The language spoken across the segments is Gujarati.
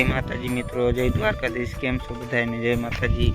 જય માતાજી મિત્રો, જય દ્વારકાધીશ. કેમ છો બધાને જય માતાજી.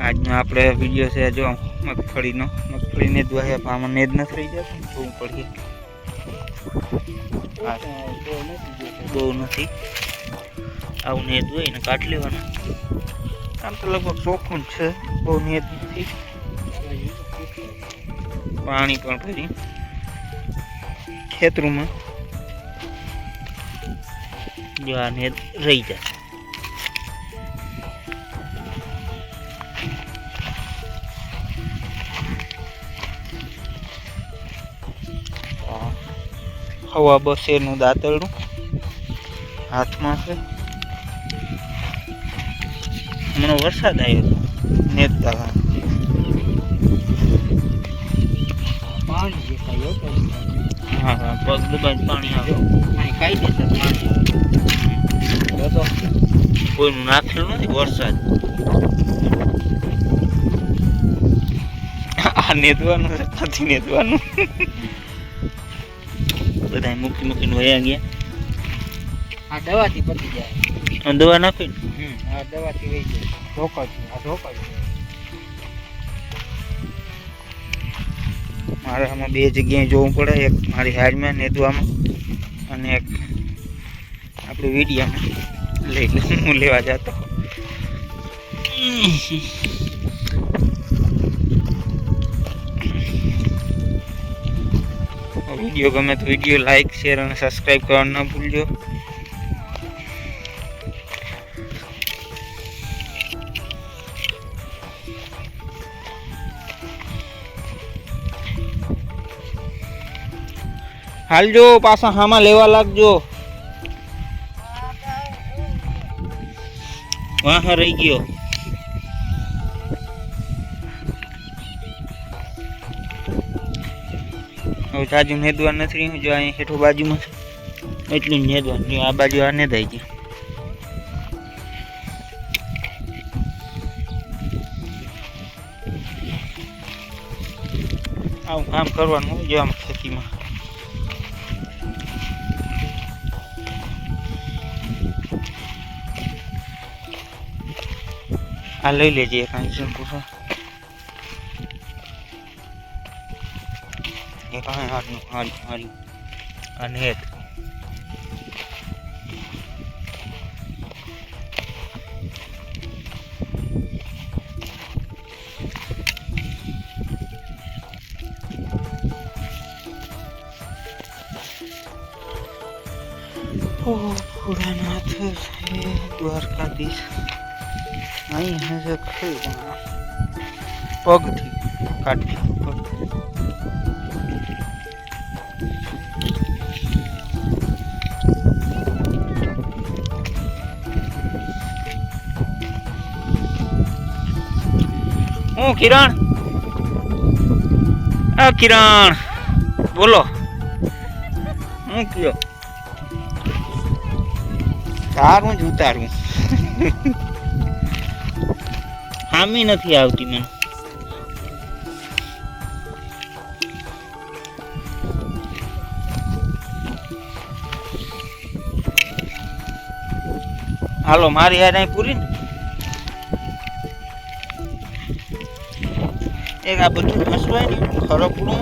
આજનો આપણે વીડિયો છે જો મગફળીનો. મગફળીને આમાં નેદ નથી રહી જતો ને જોવું પડીએ બહુ નથી. આવું નેદ હોય ને કાઢ લેવાના. આમ તો લગભગ ચોખ્ખું જ છે. બહુ નેદ નથી. પાણી પણ ભરી. ખેતરોમાં જો આ નેદ રહી જાય હવા બસેનું દાંતરડું. હાથમાં છે. હમણાં વરસાદ આવ્યો હતો નેતા પાણી હો. હા પગ દબાઈ પાણી આવ્યો પાણી દેતા પાણી. કોઈનું નાખેલું નથી વરસાદ. આ નેતવાનું છે નથી નેતવાનું બધા મૂકી મૂકીને વયા ગયા. આ દવાથી પતી જાય. દવા નાખી હમ આ દવાથી વહી જાય. ધોકાથી આ ધોકાથી મારે આમાં બે જગ્યાએ જોવું પડે એક મારી હાજમાં નેદવામાં અને એક આપણી વિડીયામાં. લઈ લે હું લેવા જતો વીડિયો ગમે તો વીડિયો લાઈક શેર અને સબસ્ક્રાઈબ કરવાનું ના ભૂલજો હાલજો પાછા હામાં લેવા લાગજો વાહ રહી ગયો. હવે જાજુ નેદવા નથી રહ્યું જો અહીં હેઠો બાજુમાં એટલું નેદવા આ બાજુ આ નેદાઈ ગયું. આવું કામ કરવાનું જો આમ. આ લઈ લેજે એક અહીં પૂછો. એક હારી હાડ હારી અને એક ઓ ભોળાનાથ હે દ્વારકાધીશ. અહીં હશે ખરી પગથી કાઢી હું કિરણ? આ કિરણ, બોલો. હું કયો? તારું જ ઉતારું. હામી નથી આવતી મને. હાલો, મારી હાર અહીં પૂરી ને એક આ બધું હસવાય ને, ખરપડું,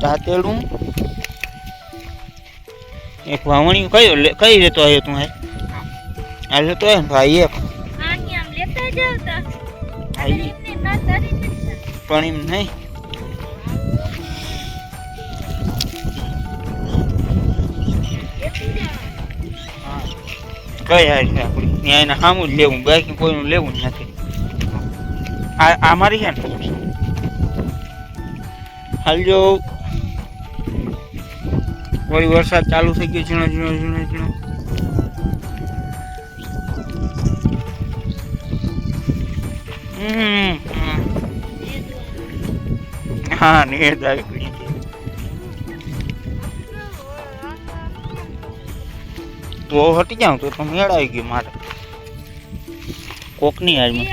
દાંતેડું. એક વાવણી કયો કઈ લેતો આવ્યો તું હે આ લેતો હે ભાઈ એક. લેતા જાવ નથી પણ એમ નહીં. કઈ હાર છે આપણી? ત્યાં એને સામું જ લેવું. બાકી કોઈનું લેવું જ નથી. આ આ મારી છે ને? હાલજો વળી વરસાદ ચાલુ થઈ ગયો, ઝીણો ઝીણો ઝીણો ઝીણો. હા નેદ આવી ગઈ. તો હટી જાઉં તો તો મેળ આવી ગયો મારે. કોકની હાજમાં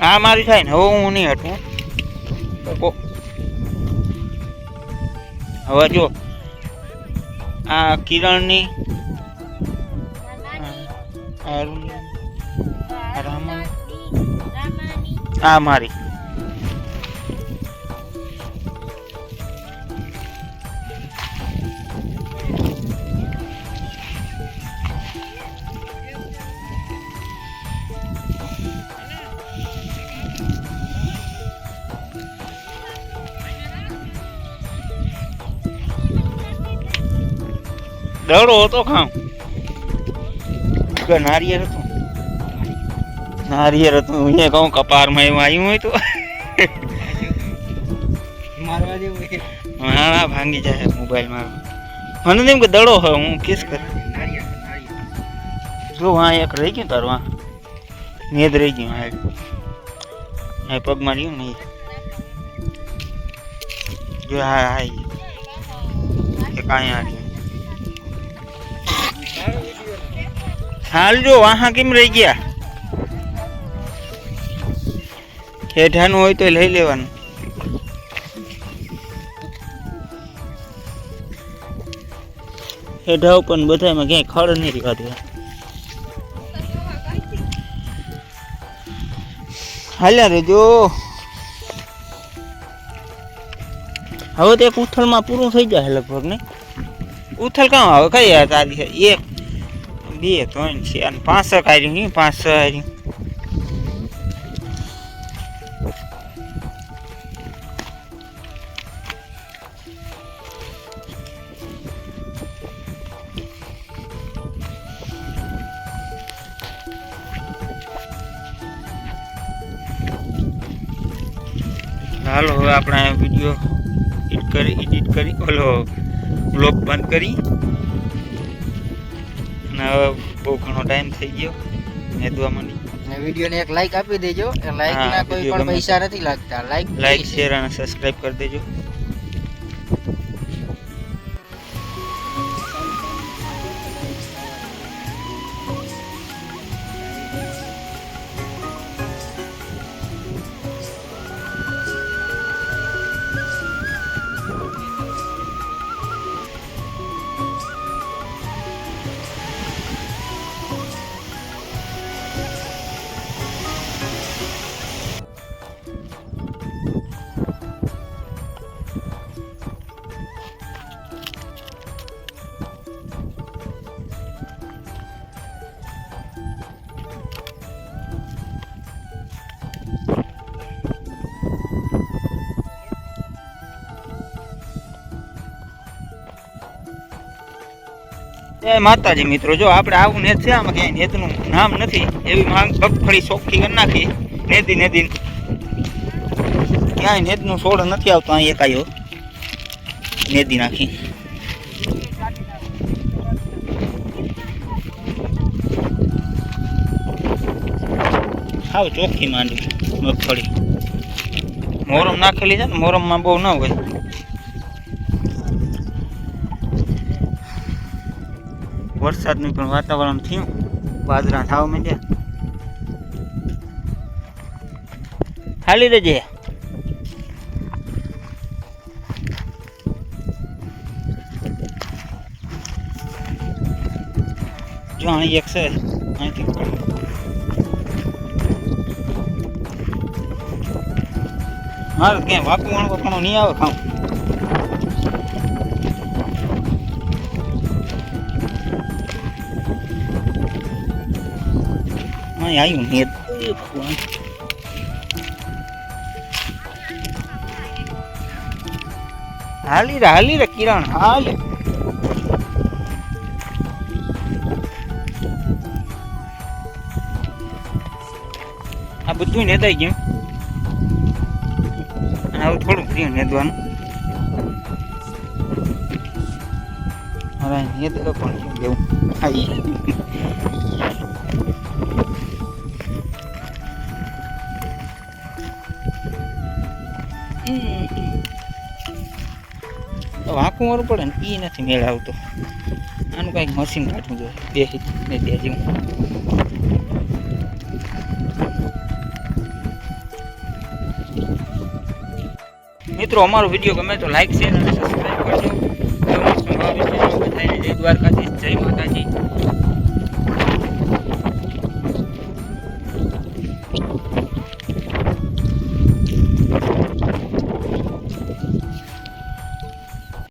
હા મારી થાય ને. હવે હું નહીં હટું. હવે જો આ કિરણની આ મારી દડો હતો ખામ કે નારિયેળ હતું નારિયેળ હતું અહીંયા કહું કપારમાં એવું આવ્યું હોય તો મારવા જેવું છે હા ભાંગી જાય મોબાઈલ મારો મને તો એમ કે દડો હોય હું કિસ કર નાળિયેર, નાળિયેર. જો હા એક રહી ગયું તારું હા નેદ રહી ગયું હા હા પગમાં રહ્યું ને ઈ. જો હા હા ઈ. એક અહીંયા હાલ જો વાહા કેમ રહી ગયા? હેઠાનું હોય તો લઈ લેવાનું. ઉપર ને બધામાં ક્યાંય ખડ નહીં રહેવાતું. હાલ્યા રેજો હવે તો એક ઉથલમાં પૂરું થઈ જાય લગભગ ને ઉથલ કામ આવે? કઈ તારી? એક બે ત્રણ છે, અને પાંચ કાઢ્યું પાંચ કાઢ્યું હાલો, હવે આપણે વીડિયો એડિટ કરી એડિટ કરી, ઓલો બ્લોગ બંધ કરી. હવે બહુ ઘણો ટાઈમ થઈ ગયો. નેદવા માંડી. ને વિડીયોને એક લાઈક આપી દેજો. લાઈક ના કોઈ પણ પૈસા નથી લાગતા. લાઈક લાઈક શેર અને સબસ્ક્રાઇબ કરી દેજો. એ માતાજી મિત્રો, જો આપણે આવું નેત છે, આમાં ક્યાંય નેતનું નામ નથી, એવી માંગ મગફળી ચોખ્ખી કરી નાખી. નેદી નેદી. ક્યાંય નેતનું છોડ નથી આવતો અહીં એકાયો નેદી નાખી. હાવ ચોખ્ખી માંડવી મગફળી મોરમ નાખેલી છે ને, મોરમમાં બહુ ન હોય. વરસાદનું પણ વાતાવરણ થયું. બાજરા થાવ માંડ્યા. હાલી રહેજે જો અહીં એક છે. અહીંથી મારે ક્યાંય વાકું વણવો પણ નહીં આવે ખાઉં. અહીં ai, um medo. હાલી રે હાલી રે કિરણ હાલ. આ બધું નેદાઈ ગયું. હવે થોડું થયું નેદવાનું. હવે નેદ પણ શું વાંકું મારું પડે ને એ નથી મેળ આવતો આનું કાંઈક મશીન કાઢવું જોઈએ. બે ને બે જેવું મિત્રો, અમારો વીડિયો ગમે તો લાઈક શેર અને સબસ્ક્રાઈબ કરજો. જય માતાજી.